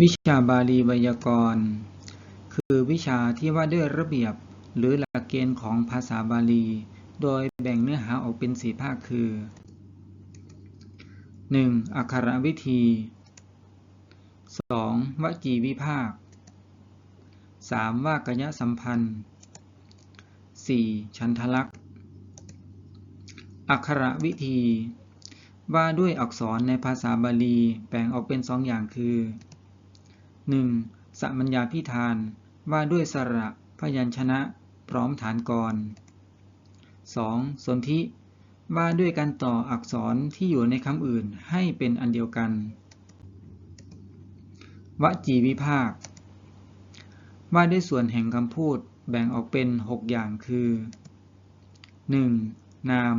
วิชาบาลีไวยากรณ์ คือวิชาที่ว่าด้วยระเบียบหรือหลักเกณฑ์ของภาษาบาลี โดยแบ่งเนื้อหาออกเป็นสี่ภาคคือ 1. อักขระวิธี 2. วจีวิภาค 3. ว่ากยสัมพันธ์ 4. ชันทลักษณ์อักขระวิธี ว่าด้วยอักษรในภาษาบาลีแบ่งออกเป็นสองอย่างคือ 1. สัมมัญญาพิธาน ว่าด้วยสระพยัญชนะ พร้อมฐานกร 2. สนธิว่าด้วยการต่ออักษรที่อยู่ในคำอื่นให้เป็นอันเดียวกัน วจีวิภาค ว่าด้วยส่วนแห่งคำพูดแบ่งออกเป็น 6 อย่างคือ 1. นาม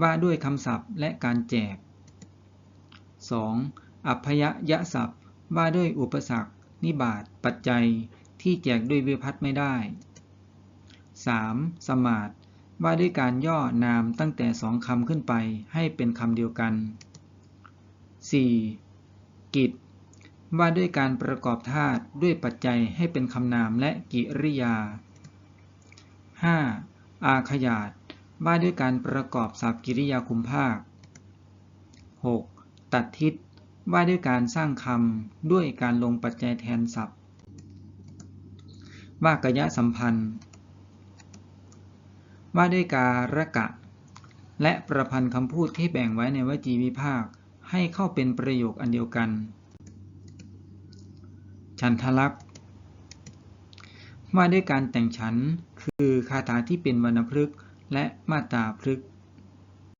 ว่าด้วยคำศัพท์และการแจก 2. อัพยยศัพท์ ว่าด้วยอุปสรรค นิบาตปัจจัยที่แจกด้วยวิพัตไม่ได้ 3. สมาตว่าด้วยการย่อนามตั้งแต่สองคำขึ้นไปให้เป็นคำเดียวกัน 4. กิจ ว่าด้วยการประกอบธาตุด้วยปัจจัยให้เป็นคำนามและกิริยา 5. อาขยาตว่าด้วยการประกอบศัพท์กิริยาคุมภาค 6. ตัดทิศ ว่าด้วยการสร้างคำด้วยการลงปัจจัยแทนศัพท์ ว่ากยะสัมพันธ์ ว่าด้วยการะกะ และประพันธ์คำพูดที่แบ่งไว้ในวจีวิภาค ให้เข้าเป็นประโยคอันเดียวกัน ฉันทลักษ์ว่าด้วยการแต่งฉันคือคาถาที่เป็นวรรณพฤกษ์และมาตาพฤกษ์